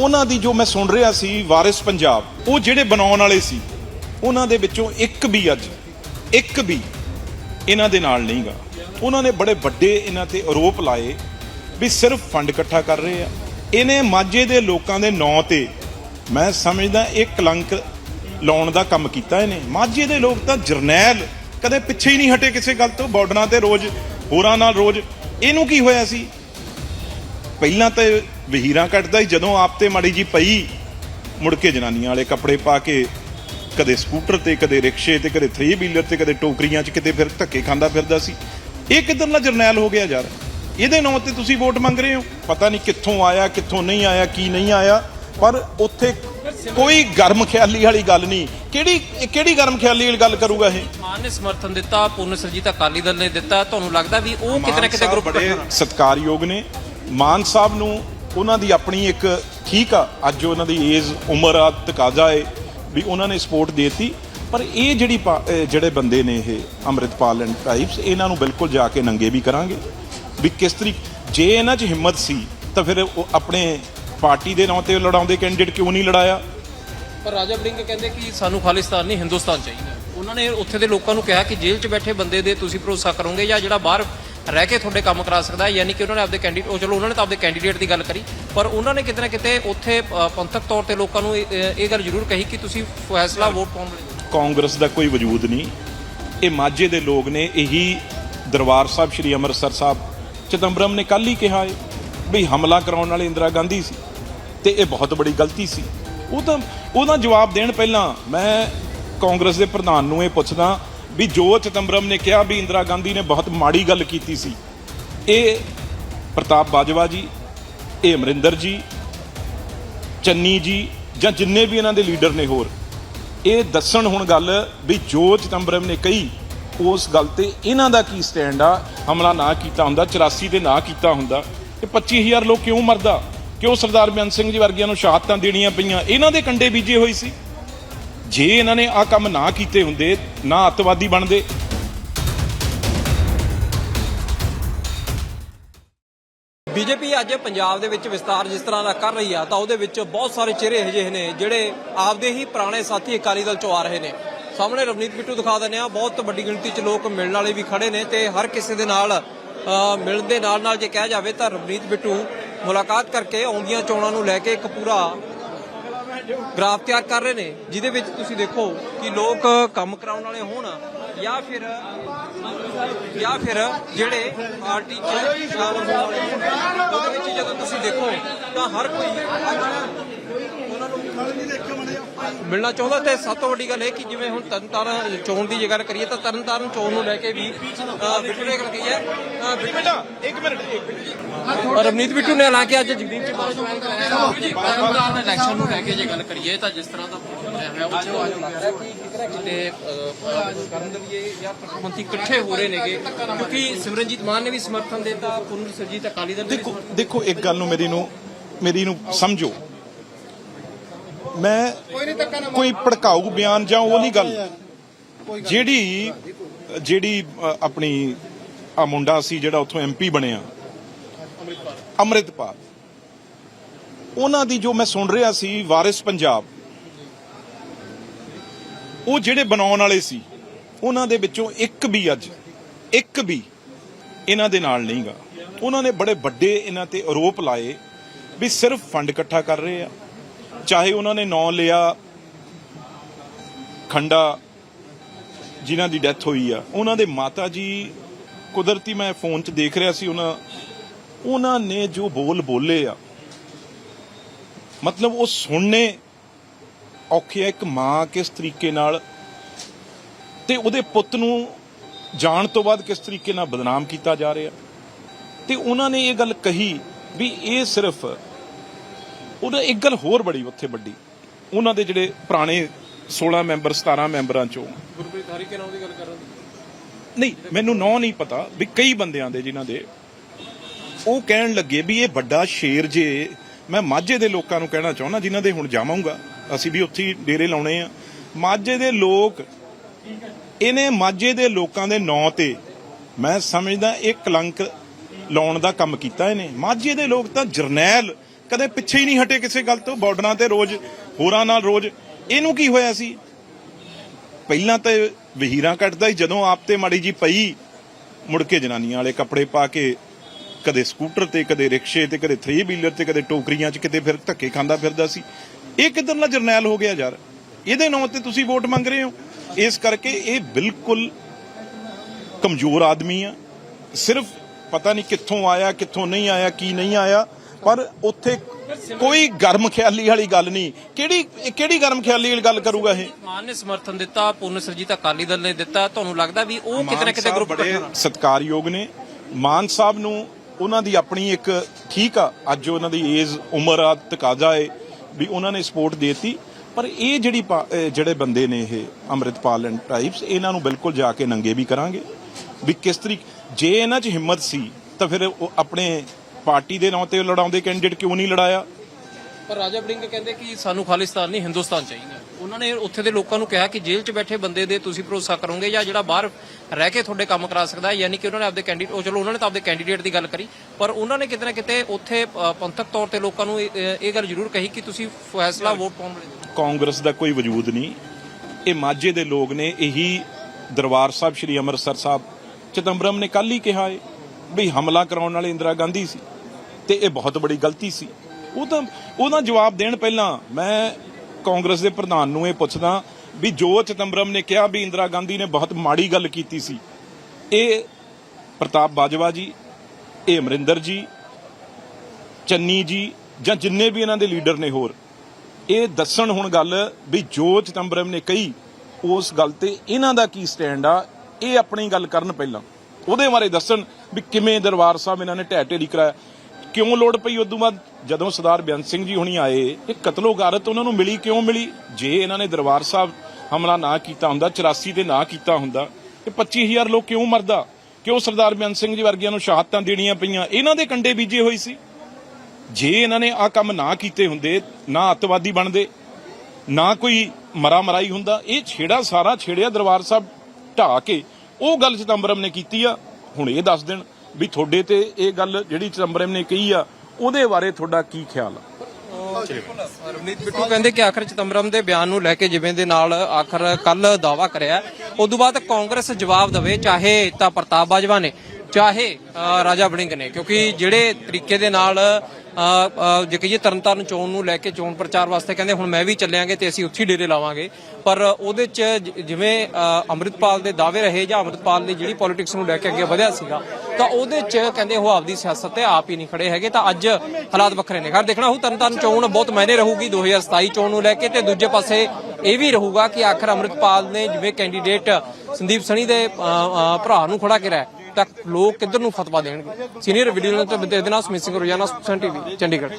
ਉਹਨਾਂ ਦੀ ਜੋ ਮੈਂ ਸੁਣ ਰਿਹਾ ਸੀ ਵਾਰਿਸ ਪੰਜਾਬ, ਉਹ ਜਿਹੜੇ ਬਣਾਉਣ ਵਾਲੇ ਸੀ, ਉਹਨਾਂ ਦੇ ਵਿੱਚੋਂ ਇੱਕ ਵੀ ਅੱਜ, ਇੱਕ ਵੀ ਇਹਨਾਂ ਦੇ ਨਾਲ ਨਹੀਂਗਾ। ਉਹਨਾਂ ਨੇ ਬੜੇ ਵੱਡੇ ਇਹਨਾਂ ਤੇ ਆਰੋਪ ਲਾਏ ਵੀ ਸਿਰਫ ਫੰਡ ਇਕੱਠਾ ਕਰ ਰਹੇ ਆ। ਇਹਨੇ ਮਾਝੇ ਦੇ ਲੋਕਾਂ ਦੇ ਨਾਂ ਤੇ ਮੈਂ ਸਮਝਦਾ ਇਹ ਕਲੰਕ ਲਾਉਣ ਦਾ ਕੰਮ ਕੀਤਾ ਇਹਨੇ। ਮਾਝੇ ਦੇ ਲੋਕ ਤਾਂ ਜਰਨੈਲ, ਕਦੇ ਪਿੱਛੇ ਹੀ ਨਹੀਂ ਹਟੇ ਕਿਸੇ ਗੱਲ ਤੋਂ, ਬਾਰਡਰਾਂ ਤੇ ਰੋਜ਼, ਹੋਰਾਂ ਨਾਲ ਰੋਜ਼। ਇਹਨੂੰ ਕੀ ਹੋਇਆ ਸੀ? ਪਹਿਲਾਂ ਤਾਂ ਵਹੀਰਾਂ ਕੱਟਦਾ ਸੀ ਜਦੋਂ ਆਪ ਤੇ ਮਾੜੀ ਜੀ ਪਈ ਮੁੜ ਕੇ ਜਨਾਨੀਆਂ ਵਾਲੇ ਕੱਪੜੇ ਪਾ ਕੇ ਕਦੇ ਸਕੂਟਰ ਤੇ ਕਦੇ ਰਿਕਸ਼ੇ ਤੇ ਕਦੇ 3 ਵੀਲਰ ਤੇ ਕਦੇ ਟੋਕਰੀਆਂ 'ਚ ਕਿਤੇ ਫਿਰ ਧੱਕੇ ਖਾਂਦਾ ਫਿਰਦਾ ਸੀ। ਇਹ ਕਿੱਧਰਲਾ ਜਰਨੈਲ ਹੋ ਗਿਆ ਯਾਰ? ਇਹਦੇ ਨਾਂ ਤੇ ਤੁਸੀਂ ਵੋਟ ਮੰਗ ਰਹੇ ਹੋ? ਪਤਾ ਨਹੀਂ ਕਿੱਥੋਂ ਆਇਆ ਕਿੱਥੋਂ ਨਹੀਂ ਆਇਆ ਕੀ ਨਹੀਂ ਆਇਆ ਪਰ ਉੱਥੇ ਕੋਈ ਗਰਮ ਖਿਆਲੀ ਵਾਲੀ ਗੱਲ ਨਹੀਂ। ਕਿਹੜੀ ਕਿਹੜੀ ਗਰਮ ਖਿਆਲੀ ਵਾਲੀ ਗੱਲ ਕਰੂਗਾ ਇਹ? ਮਾਨ ਨੇ ਸਮਰਥਨ ਦਿੱਤਾ ਪੂਰਨ ਸਰਜੀਤ ਅਕਾਲੀ ਦਲ ਨੇ ਦਿੱਤਾ। ਤੁਹਾਨੂੰ ਲੱਗਦਾ ਵੀ ਉਹ ਕਿਤੇ ਨਾ ਕਿਤੇ ਗਰੁੱਪ ਬੜੇ ਸਤਿਕਾਰਯੋਗ ਨੇ। ਮਾਨ ਸਾਹਿਬ ਨੂੰ ਉਹਨਾਂ ਦੀ ਆਪਣੀ ਇੱਕ ਠੀਕ ਆ। ਅੱਜ ਉਹਨਾਂ ਦੀ ਏਜ ਉਮਰ ਆ, ਤਕਾਜ਼ਾ ਏ, ਵੀ ਉਹਨਾਂ ਨੇ ਸਪੋਰਟ ਦੇਤੀ। ਪਰ ਇਹ ਜਿਹੜੀ ਪਾ- ਜਿਹੜੇ ਬੰਦੇ ਨੇ ਇਹ ਅੰਮ੍ਰਿਤਪਾਲ ਐਂਡ ਟਾਈਪਸ ਇਹਨਾਂ ਨੂੰ ਬਿਲਕੁਲ ਜਾ ਕੇ ਨੰਗੇ ਵੀ ਕਰਾਂਗੇ। ਵੀ ਕਿਸ ਤਰੀ ਜੇ ਇਹਨਾਂ 'ਚ ਹਿੰਮਤ ਸੀ, ਤਾਂ ਫਿਰ ਉਹ ਆਪਣੇ ਪਾਰਟੀ ਦੇ ਨਾਂ ਤੇ ਲੜਾਉਂਦੇ ਕੈਂਡੀਡੇਟ ਕਿਉਂ ਨਹੀਂ ਲੜਾਇਆ? ਪਰ ਰਾਜਾ ਬਲਿੰਕ ਕਹਿੰਦੇ ਕਿ ਸਾਨੂੰ ਖਾਲਿਸਤਾਨ ਨਹੀਂ, ਹਿੰਦੁਸਤਾਨ ਚਾਹੀਦਾ। ਉਹਨਾਂ ਨੇ ਉੱਥੇ ਦੇ ਲੋਕਾਂ ਨੂੰ ਕਿਹਾ ਕਿ ਜੇਲ੍ਹ 'ਚ ਬੈਠੇ ਬੰਦੇ ਦੇ ਤੁਸੀਂ ਭਰੋਸਾ ਕਰੋਗੇ ਜਾਂ ਜਿਹੜਾ ਬਾਹਰ ਰਹਿ ਕੇ ਤੁਹਾਡੇ ਕੰਮ ਕਰਾ ਸਕਦਾ ਹੈ, ਯਾਨੀ ਕਿ ਉਹਨਾਂ ਨੇ ਆਪਦੇ ਕੈਂਡੀਡੇਟ ਉਹ ਚਲੋ, ਉਹਨਾਂ ਨੇ ਤਾਂ ਆਪਦੇ ਕੈਂਡੀਡੇਟ ਦੀ ਗੱਲ ਕਰੀ, ਪਰ ਉਹਨਾਂ ਨੇ ਕਿਤੇ ਨਾ ਕਿਤੇ ਉੱਥੇ ਪੰਥਕ ਤੌਰ ਤੇ ਲੋਕਾਂ ਨੂੰ ਇਹ ਇਹ ਗੱਲ ਜ਼ਰੂਰ ਕਹੀ ਕਿ ਤੁਸੀਂ ਫੈਸਲਾ ਵੋਟ ਪਾਉਣ ਵੇਲੇ ਕਾਂਗਰਸ ਦਾ ਕੋਈ ਵਜੂਦ ਨਹੀਂ। ਇਹ ਮਾਝੇ ਦੇ ਲੋਕ ਨੇ, ਇਹੀ ਦਰਬਾਰ ਸਾਹਿਬ ਸ੍ਰੀ ਅੰਮ੍ਰਿਤਸਰ ਸਾਹਿਬ, ਚਿਦੰਬਰਮ ਨੇ ਕੱਲ ਹੀ ਕਿਹਾ ਹੈ ਵੀ ਹਮਲਾ ਕਰਾਉਣ ਵਾਲੇ ਇੰਦਰਾ ਗਾਂਧੀ ਸੀ, ਤੇ ਇਹ ਬਹੁਤ ਬੜੀ ਗਲਤੀ ਸੀ। ਉਹ ਤਾਂ ਉਹਦਾ ਜਵਾਬ ਦੇਣ ਪਹਿਲਾਂ ਮੈਂ ਕਾਂਗਰਸ ਦੇ ਪ੍ਰਧਾਨ ਨੂੰ ਇਹ ਪੁੱਛਦਾ ਵੀ ਜੋ ਚਿਦੰਬਰਮ ਨੇ ਕਿਹਾ ਵੀ ਇੰਦਰਾ ਗਾਂਧੀ ਨੇ ਬਹੁਤ ਮਾੜੀ ਗੱਲ ਕੀਤੀ ਸੀ, ਇਹ ਪ੍ਰਤਾਪ ਬਾਜਵਾ ਜੀ, ਇਹ ਅਮਰਿੰਦਰ ਜੀ, ਚੰਨੀ ਜੀ ਜਾਂ ਜਿੰਨੇ ਵੀ ਇਹਨਾਂ ਦੇ ਲੀਡਰ ਨੇ ਹੋਰ, ਇਹ ਦੱਸਣ ਹੁਣ ਗੱਲ ਵੀ ਜੋ ਚਿਦੰਬਰਮ ਨੇ ਕਹੀ, ਉਸ ਗੱਲ ਤੇ ਇਹਨਾਂ ਦਾ ਕੀ ਸਟੈਂਡ ਆ? ਹਮਲਾ ਨਾ ਕੀਤਾ ਹੁੰਦਾ 84 ਦੇ ਨਾ ਕੀਤਾ ਹੁੰਦਾ, ਤੇ 25000 ਲੋਕ ਕਿਉਂ ਮਰਦਾ? ਕਿਉਂ ਸਰਦਾਰ ਬੇਅੰਤ ਸਿੰਘ ਜੀ ਵਰਗਿਆਂ ਨੂੰ ਸ਼ਹਾਦਤਾਂ ਦੇਣੀਆਂ ਪਈਆਂ? ਇਹਨਾਂ ਦੇ ਕੰਡੇ ਬੀਜੇ ਹੋਏ ਸੀ। ਜੇ ਇਹਨਾਂ ਨੇ ਆ ਕੰਮ ਨਾ ਕੀਤੇ ਹੁੰਦੇ, ਨਾ ਅੱਤਵਾਦੀ ਬਣਦੇ। ਬੀਜੇਪੀ ਅੱਜ ਪੰਜਾਬ ਦੇ ਵਿੱਚ ਵਿਸਤਾਰ ਜਿਸ ਤਰ੍ਹਾਂ ਦਾ ਕਰ ਰਹੀ ਆ, ਤਾਂ ਉਹਦੇ ਵਿੱਚ ਬਹੁਤ ਸਾਰੇ ਚਿਹਰੇ ਇਹੋ ਜਿਹੇ ਨੇ, ਜਿਹੜੇ ਆਪਦੇ ਹੀ ਪੁਰਾਣੇ ਸਾਥੀ ਅਕਾਲੀ ਦਲ ਚੋਂ ਆ ਰਹੇ ਨੇ। ਸਾਹਮਣੇ ਰਵਨੀਤ ਬਿੱਟੂ ਦਿਖਾ ਦਿੰਦੇ ਆ, ਬਹੁਤ ਵੱਡੀ ਗਿਣਤੀ 'ਚ ਲੋਕ ਮਿਲਣ ਵਾਲੇ ਵੀ ਖੜੇ ਨੇ ਤੇ ਹਰ ਕਿਸੇ ਦੇ ਨਾਲ ਮਿਲਣ ਦੇ ਨਾਲ ਨਾਲ ਜੇ ਕਿਹਾ ਜਾਵੇ ਤਾਂ ਰਵਨੀਤ ਬਿੱਟੂ ਮੁਲਾਕਾਤ ਕਰਕੇ ਆਉਂਦੀਆਂ ਚੋਣਾਂ ਨੂੰ ਲੈ ਕੇ ਇੱਕ ਪੂਰਾ ਗ੍ਰਾਫ ਤਿਆਰ ਕਰ ਰਹੇ ਨੇ, ਜਿਹਦੇ ਵਿੱਚ ਤੁਸੀਂ ਦੇਖੋ ਕਿ ਲੋਕ ਕੰਮ ਕਰਾਉਣ ਵਾਲੇ ਹੋਣ ਜਾਂ ਫਿਰ ਜਾਂ ਫਿਰ ਜਿਹੜੇ ਪਾਰਟੀ ਚ ਸ਼ਾਮਲ ਹੋਣ ਵਾਲੇ ਉਹਦੇ ਵਿੱਚ ਜਦੋਂ ਤੁਸੀਂ ਦੇਖੋ ਤਾਂ ਹਰ ਕੋਈ ਉਹਨਾਂ ਮਿਲਣਾ ਚਾਹੁੰਦਾ ਤੇ ਸਭ ਤੋਂ ਵੱਡੀ ਗੱਲ ਇਹ ਕਿ ਜਿਵੇਂ ਹੁਣ ਤਰਨਤਾਰਨ ਚੋਣ ਦੀ ਜੇ ਗੱਲ ਕਰੀਏ ਤਾਂ ਤਰਨਤਾਰਨ ਚੋਣ ਨੂੰ ਲੈ ਕੇ ਵੀ ਅ, ਬਿੱਟੂ ਨੇ ਗੱਲ ਕਹੀ ਹੈ। ਅ, ਬਿੱਟੂ ਬੇਟਾ ਇੱਕ ਮਿੰਟ ਇੱਕ ਮਿੰਟ ਰਵਨੀਤ ਬਿੱਟੂ ਨੇ ਹਾਲਾਂਕਿ ਅੱਜ ਜਗਦੀਪ ਜੀ ਬਾਰੇ ਜੁਆਇਨ ਕਰਾਇਆ। ਜੀ ਤਰਨਤਾਰਨ ਇਲੈਕਸ਼ਨ ਨੂੰ ਲੈ ਕੇ ਜੇ ਗੱਲ ਕਰੀਏ ਤਾਂ ਜਿਸ ਤਰ੍ਹਾਂ ਦਾ ਹੈ ਉਹ ਚੋਂ ਲੱਗ ਰਿਹਾ ਕਿ ਕਿਤੇ ਅਹ, ਕਰਨ ਦਲੀਏ ਜਾਂ ਪ੍ਰਧਾਨ ਮੰਤਰੀ ਇਕੱਠੇ ਹੋ ਰਹੇ ਨੇਗੇ। ਕਿਉਂਕਿ ਸਿਮਰਨਜੀਤ ਮਾਨ ਨੇ ਵੀ ਸਮਰਥਨ ਦਿੱਤਾ ਪੁਰਨ ਸਰਜੀਤ ਅਕਾਲੀ ਦਲ ਦੇਖੋ ਦੇਖੋ ਇੱਕ ਗੱਲ ਨੂੰ ਮੇਰੀ ਨੂੰ ਮੇਰੀ ਨੂੰ ਸਮਝੋ। ਮੈਂ ਕੋਈ ਭੜਕਾਊ ਬਿਆਨ ਜਾਂ ਉਹ ਨਹੀਂ ਗੱਲ। ਜਿਹੜੀ ਜਿਹੜੀ ਆਪਣੀ ਆ ਮੁੰਡਾ ਸੀ ਜਿਹੜਾ ਉੱਥੋਂ ਐਮਪੀ ਬਣਿਆ। ਅੰਮ੍ਰਿਤਪਾਲ। ਉਹਨਾਂ ਦੀ ਜੋ ਮੈਂ ਸੁਣ ਰਿਹਾ ਸੀ ਵਾਰਿਸ ਪੰਜਾਬ। ਉਹ ਜਿਹੜੇ ਬਣਾਉਣ ਵਾਲੇ ਸੀ ਉਹਨਾਂ ਦੇ ਵਿੱਚੋਂ ਇੱਕ ਵੀ ਅੱਜ ਇੱਕ ਵੀ ਇਹਨਾਂ ਦੇ ਨਾਲ ਨਹੀਂਗਾ। ਉਹਨਾਂ ਨੇ ਬੜੇ ਵੱਡੇ ਇਹਨਾਂ ਤੇ ਆਰੋਪ ਲਾਏ ਵੀ ਸਿਰਫ ਫੰਡ ਇਕੱਠਾ ਕਰ ਰਹੇ ਆ। ਚਾਹੇ ਉਹਨਾਂ ਨੇ ਨਾਂ ਲਿਆ, ਖੰਡਾ ਜਿਨ੍ਹਾਂ ਦੀ ਡੈਥ ਹੋਈ ਆ, ਉਹਨਾਂ ਦੇ ਮਾਤਾ ਜੀ ਕੁਦਰਤੀ ਮੈਂ ਫੋਨ 'ਚ ਦੇਖ ਰਿਹਾ ਸੀ, ਉਹਨਾਂ ਉਹਨਾਂ ਨੇ ਜੋ ਬੋਲ ਬੋਲੇ ਆ, ਮਤਲਬ ਉਹ ਸੁਣਨੇ ਔਖੇ ਆ, ਇੱਕ ਮਾਂ ਕਿਸ ਤਰੀਕੇ ਨਾਲ ਤੇ ਉਹਦੇ ਪੁੱਤ ਨੂੰ ਜਾਣ ਤੋਂ ਬਾਅਦ ਕਿਸ ਤਰੀਕੇ ਨਾਲ ਬਦਨਾਮ ਕੀਤਾ ਜਾ ਰਿਹਾ। ਤੇ ਉਹਨਾਂ ਨੇ ਇਹ ਗੱਲ ਕਹੀ ਵੀ ਇਹ ਸਿਰਫ ਉਹਦਾ ਇੱਕ ਗੱਲ ਹੋਰ ਬੜੀ ਉੱਥੇ ਵੱਡੀ। ਉਹਨਾਂ ਦੇ ਜਿਹੜੇ ਪੁਰਾਣੇ 16 ਮੈਂਬਰ 17 ਮੈਂਬਰਾਂ ਚੋਂ। ਗੁਰਪ੍ਰੀਤ ਹਰੀਕੇ ਨਾਮ ਦੀ ਗੱਲ ਕਰ ਰਹੇ ਨਹੀਂ ਮੈਨੂੰ ਨਾਂ ਨਹੀਂ ਪਤਾ ਵੀ ਕਈ ਬੰਦਿਆਂ ਦੇ ਜਿਨ੍ਹਾਂ ਦੇ। ਉਹ ਕਹਿਣ ਲੱਗੇ ਵੀ ਇਹ ਵੱਡਾ ਸ਼ੇਰ ਜੇ ਮੈਂ ਮਾਝੇ ਦੇ ਲੋਕਾਂ ਨੂੰ ਕਹਿਣਾ ਚਾਹੁੰਦਾ ਜਿਨ੍ਹਾਂ ਦੇ ਹੁਣ ਜਾਵਾਂਗਾ। ਅਸੀਂ ਵੀ ਉੱਥੇ ਡੇਰੇ ਲਾਉਣੇ ਆ। ਮਾਝੇ ਦੇ ਲੋਕ ਇਹਨੇ ਮਾਝੇ ਦੇ ਲੋਕਾਂ ਦੇ ਨਾਂ ਤੇ ਮੈਂ ਸਮਝਦਾ ਇਹ ਕਲੰਕ ਲਾਉਣ ਦਾ ਕੰਮ ਕੀਤਾ ਇਹਨੇ। ਮਾਝੇ ਦੇ ਲੋਕ ਤਾਂ ਜਰਨੈਲ ਕਦੇ ਪਿੱਛੇ ਹੀ ਨਹੀਂ ਹਟੇ ਕਿਸੇ ਗੱਲ ਤੋਂ, ਬਾਰਡਰਾਂ ਤੇ ਰੋਜ਼, ਹੋਰਾਂ ਨਾਲ ਰੋਜ਼। ਇਹਨੂੰ ਕੀ ਹੋਇਆ ਸੀ? ਪਹਿਲਾਂ ਤਾਂ ਵਹੀਰਾਂ ਕੱਟਦਾ ਹੀ ਜਦੋਂ ਆਪ ਤੇ ਮਾੜੀ ਜੀ ਪਈ, ਮੁੜ ਕੇ ਜਨਾਨੀਆਂ ਵਾਲੇ ਕੱਪੜੇ ਪਾ ਕੇ ਕਦੇ ਸਕੂਟਰ ਤੇ, ਕਦੇ ਰਿਕਸ਼ੇ ਤੇ, ਕਦੇ 3 ਵੀਲਰ ਤੇ, ਕਦੇ ਟੋਕਰੀਆਂ 'ਚ ਕਿਤੇ ਫਿਰ ਧੱਕੇ ਖਾਂਦਾ ਫਿਰਦਾ ਸੀ। ਇਹ ਕਿੱਧਰਲਾ ਜਰਨੈਲ ਹੋ ਗਿਆ ਯਾਰ? ਇਹਦੇ ਨਾਂ ਤੇ ਤੁਸੀਂ ਵੋਟ ਮੰਗ ਰਹੇ ਹੋ? ਇਸ ਕਰਕੇ ਇਹ ਬਿਲਕੁਲ ਕਮਜ਼ੋਰ ਆਦਮੀ ਆ। ਸਿਰਫ ਪਤਾ ਨਹੀਂ ਕਿੱਥੋਂ ਆਇਆ, ਕਿੱਥੋਂ ਨਹੀਂ ਆਇਆ, ਕੀ ਨਹੀਂ ਆਇਆ। ਪਰ ਉੱਥੇ ਕੋਈ ਗਰਮ ਖਿਆਲੀ ਵਾਲੀ ਗੱਲ ਨਹੀਂ। ਕਿਹੜੀ ਕਿਹੜੀ ਗਰਮ ਖਿਆਲੀ ਵਾਲੀ ਗੱਲ ਕਰੂਗਾ ਇਹ? ਮਾਨ ਨੇ ਸਮਰਥਨ ਦਿੱਤਾ ਪੂਰਨ ਸਰਜੀਤ ਅਕਾਲੀ ਦਲ ਨੇ ਦਿੱਤਾ ਤੁਹਾਨੂੰ ਲੱਗਦਾ ਵੀ ਉਹ ਕਿਤੇ ਨਾ ਕਿਤੇ ਗਰੁੱਪ ਬੜੇ ਸਤਿਕਾਰਯੋਗ ਨੇ। ਮਾਨ ਸਾਹਿਬ ਨੂੰ ਉਹਨਾਂ ਦੀ ਆਪਣੀ ਇੱਕ ਠੀਕ ਆ ਅੱਜ ਉਹਨਾਂ ਦੀ ਏਜ ਉਮਰ ਆ ਤਕਾਜ਼ਾ ਹੈ ਵੀ ਉਹਨਾਂ ਨੇ ਸਪੋਰਟ ਦੇਤੀ। ਪਰ ਇਹ ਜਿਹੜੀ ਜਿਹੜੇ ਬੰਦੇ ਨੇ ਇਹ ਅੰਮ੍ਰਿਤਪਾਲ ਐਂਡ ਟਾਈਪਸ ਇਹਨਾਂ ਨੂੰ ਬਿਲਕੁਲ ਜਾ ਕੇ ਨੰਗੇ ਵੀ ਕਰਾਂਗੇ। ਵੀ ਕਿਸ ਤਰੀਕ ਜੇ ਇਹਨਾਂ 'ਚ ਹਿੰਮਤ ਸੀ ਤਾਂ ਫਿਰ ਉਹ ਆਪਣੇ ਪਾਰਟੀ ਦੇ ਨਾਂ ਤੇ ਲੜਾਉਂਦੇ ਕੈਂਡੀਡੇਟ ਕਿਉਂ ਨਹੀਂ ਲੜਾਇਆ? ਪਰ ਰਾਜਾ ਬੜਿੰਗ ਕਹਿੰਦੇ ਕਿ ਸਾਨੂੰ ਖਾਲਿਸਤਾਨ ਨਹੀਂ ਹਿੰਦੁਸਤਾਨ ਚਾਹੀਦਾ। ਉਹਨਾਂ ਨੇ ਉੱਥੇ ਦੇ ਲੋਕਾਂ ਨੂੰ ਕਿਹਾ ਕਿ ਜੇਲ੍ਹ 'ਚ ਬੈਠੇ ਬੰਦੇ ਦੇ ਤੁਸੀਂ ਭਰੋਸਾ ਕਰੋਗੇ ਜਾਂ ਜਿਹੜਾ ਬਾਹਰ ਰਹਿ ਕੇ ਤੁਹਾਡੇ ਕੰਮ ਕਰਾ ਸਕਦਾ ਹੈ ਯਾਨੀ ਕਿ ਉਹਨਾਂ ਨੇ ਆਪਦੇ ਕੈਂਡੀਡੇਟ ਉਹ ਚਲੋ ਉਹਨਾਂ ਨੇ ਤਾਂ ਆਪਦੇ ਕੈਂਡੀਡੇਟ ਦੀ ਗੱਲ ਕਰੀ ਪਰ ਉਹਨਾਂ ਨੇ ਕਿਤੇ ਨਾ ਕਿਤੇ ਉੱਥੇ ਪੰਥਕ ਤੌਰ ਤੇ ਲੋਕਾਂ ਨੂੰ ਇਹ ਗੱਲ ਜ਼ਰੂਰ ਕਹੀ ਕਿ ਤੁਸੀਂ ਫੈਸਲਾ ਵੋਟ ਪਾਉਣ ਵੇਲੇ। ਕਾਂਗਰਸ ਦਾ ਕੋਈ ਵਜੂਦ ਨਹੀਂ। ਇਹ ਮਾਝੇ ਦੇ ਲੋਕ ਨੇ ਇਹੀ ਦਰਬਾਰ ਸਾਹਿਬ ਸ੍ਰੀ ਅੰਮ੍ਰਿਤਸਰ ਸਾਹਿਬ। ਚਿਦੰਬਰਮ ਨੇ ਕੱਲ ਹੀ ਕਿਹਾ ਹੈ ਵੀ ਹਮਲਾ ਕਰਾਉਣ ਵਾਲੇ ਇੰਦਰਾ ਗਾਂਧੀ ਸੀ ਤੇ ਇਹ ਬਹੁਤ ਬੜੀ ਗਲਤੀ ਸੀ। ਉਹ ਤਾਂ, ਉਹਦਾ ਜਵਾਬ ਦੇਣ ਪਹਿਲਾਂ ਮੈਂ ਕਾਂਗਰਸ ਦੇ ਪ੍ਰਧਾਨ ਨੂੰ ਇਹ ਪੁੱਛਦਾ ਵੀ ਜੋ ਚਿਦੰਬਰਮ ਨੇ ਕਿਹਾ ਵੀ ਇੰਦਰਾ ਗਾਂਧੀ ਨੇ ਬਹੁਤ ਮਾੜੀ ਗੱਲ ਕੀਤੀ ਸੀ। ਇਹ ਪ੍ਰਤਾਪ ਬਾਜਵਾ ਜੀ, ਇਹ ਅਮਰਿੰਦਰ ਜੀ, ਚੰਨੀ ਜੀ ਜਾਂ ਜਿੰਨੇ ਵੀ ਇਹਨਾਂ ਦੇ ਲੀਡਰ ਨੇ ਹੋਰ, ਇਹ ਦੱਸਣ ਹੁਣ ਗੱਲ ਵੀ ਜੋ ਚਿਦੰਬਰਮ ਨੇ ਕਹੀ, ਉਸ ਗੱਲ ਤੇ ਇਹਨਾਂ ਦਾ ਕੀ ਸਟੈਂਡ ਆ, ਇਹ ਆਪਣੀ ਗੱਲ ਕਰਨ ਪਹਿਲਾਂ। ਉਹਦੇ ਬਾਰੇ ਦੱਸਣ ਵੀ ਕਿਵੇਂ ਦਰਬਾਰ ਸਾਹਿਬ ਇਹਨਾਂ ਨੇ ਢਹਿ ਢੇਰੀ ਕਰਾਇਆ। ਕਿਉਂ ਲੋੜ ਪਈ? ਉਦੋਂ ਬਾਅਦ ਜਦੋਂ ਸਰਦਾਰ ਬੇਅੰਤ ਸਿੰਘ ਜੀ ਹੁਣੀ ਆਏ, ਇਹ ਕਤਲੋ ਉਹਨਾਂ ਨੂੰ ਮਿਲੀ, ਕਿਉਂ ਮਿਲੀ? ਜੇ ਇਹਨਾਂ ਨੇ ਦਰਬਾਰ ਸਾਹਿਬ ਹਮਲਾ ਨਾ ਕੀਤਾ ਹੁੰਦਾ 84 ਤੇ ਨਾ ਕੀਤਾ ਹੁੰਦਾ, ਤੇ 25000 ਲੋਕ ਕਿਉਂ ਮਰਦਾ? ਕਿਉਂ ਸਰਦਾਰ ਬੇਅੰਤ ਸਿੰਘ ਜੀ ਵਰਗਿਆਂ ਨੂੰ ਸ਼ਹਾਦਤਾਂ ਦੇਣੀਆਂ ਪਈਆਂ? ਇਹਨਾਂ ਦੇ ਕੰਡੇ ਬੀਜੇ ਹੋਈ ਸੀ। ਜੇ ਇਹਨਾਂ ਨੇ ਆ ਕੰਮ ਨਾ ਕੀਤੇ ਹੁੰਦੇ, ਨਾ ਅੱਤਵਾਦੀ ਬਣਦੇ, ਨਾ ਕੋਈ ਮਰਾ ਮਰਾਈ ਹੁੰਦਾ, ਇਹ ਛੇੜਾ ਸਾਰਾ ਛੇੜਿਆ ਦਰਬਾਰ ਸਾਹਿਬ ਢਾ ਕੇ ਉਹ ਗੱਲ ਚਿਦੰਬਰਮ ਨੇ ਕੀਤੀ ਆ, ਹੁਣ ਇਹ ਦੱਸ ਦੇਣ ਵੀ ਤੁਹਾਡੇ ਤੇ ਇਹ ਗੱਲ ਜਿਹੜੀ ਚਿਦੰਬਰਮ ਨੇ ਕਹੀ ਆ, ਉਹਦੇ ਬਾਰੇ ਤੁਹਾਡਾ ਕੀ ਖਿਆਲ ਆ? ਰਵਨੀਤ ਬਿੱਟੂ ਕਹਿੰਦੇ ਕਿ ਆਖਰ ਚਿਦੰਬਰਮ ਦੇ ਬਿਆਨ ਨੂੰ ਲੈ ਕੇ ਜਿਵੇਂ ਦੇ ਨਾਲ ਆਖਰ ਕੱਲ ਦਾਵਾ ਕਰਿਆ, ਉਦੋਂ ਬਾਅਦ ਕਾਂਗਰਸ ਜਵਾਬ ਦੇਵੇ ਚਾਹੇ ਤਾਂ ਪ੍ਰਤਾਪ ਬਾਜਵਾ ਨੇ। ਚਾਹੇ ਰਾਜਾ ਵੜਿੰਗ ਨੇ ਕਿਉਂਕਿ ਜਿਹੜੇ ਤਰੀਕੇ ਦੇ ਨਾਲ ਅ, ਜੇ ਕਹੀਏ ਤਰਨਤਾਰਨ ਚੋਣ ਨੂੰ ਲੈ ਕੇ ਚੋਣ ਪ੍ਰਚਾਰ ਵਾਸਤੇ ਕਹਿੰਦੇ ਹੁਣ ਮੈਂ ਵੀ ਚੱਲਿਆਂਗੇ ਤੇ ਅਸੀਂ ਉੱਥੇ ਹੀ ਡੇਰੇ ਲਾਵਾਂਗੇ। ਪਰ ਉਹਦੇ ਚ ਜਿਵੇਂ ਅ, ਅੰਮ੍ਰਿਤਪਾਲ ਦੇ ਦਾਅਵੇ ਰਹੇ ਜਾਂ ਅੰਮ੍ਰਿਤਪਾਲ ਦੀ ਜਿਹੜੀ ਪੋਲਿਟਿਕਸ ਨੂੰ ਲੈ ਕੇ ਅੱਗੇ ਵਧਿਆ ਸੀਗਾ ਤਾਂ ਉਹਦੇ ਚ ਕਹਿੰਦੇ ਉਹ ਆਪਦੀ ਸਿਆਸਤ ਤੇ ਆਪ ਹੀ ਨਹੀਂ ਖੜੇ ਹੈਗੇ ਤਾਂ ਅੱਜ ਹਾਲਾਤ ਵੱਖਰੇ ਨੇ। ਖੈਰ ਦੇਖਣਾ ਉਹ ਤਰਨਤਾਰਨ ਚੋਣ ਬਹੁਤ ਮਾਇਨੇ ਰਹੂਗੀ 2027 ਚੋਣ ਨੂੰ ਲੈ ਕੇ ਤੇ ਦੂਜੇ ਪਾਸੇ ਇਹ ਵੀ ਰਹੂਗਾ ਕਿ ਆਖਰ ਅੰਮ੍ਰਿਤਪਾਲ ਨੇ ਜਿਵੇਂ ਕੈਂਡੀਡੇਟ ਸੰਦੀਪ ਸਣੀ ਦੇ ਭਰਾ ਨੂੰ ਖੜਾ ਕਰਿਆ ਤੱਕ ਲੋਕ ਕਿੱਧਰ ਨੂੰ ਫਤਵਾ ਦੇਣਗੇ? ਸੀਨੀਅਰ ਵੀਡੀਓ ਨਾਲ ਤੇ ਦੇ ਦੇਣਾ ਸਮਿਤ ਸਿੰਘ ਰੋਜ਼ਾਨਾ ਸੁਖਸਨ ਟੀਵੀ ਚੰਡੀਗੜ੍ਹ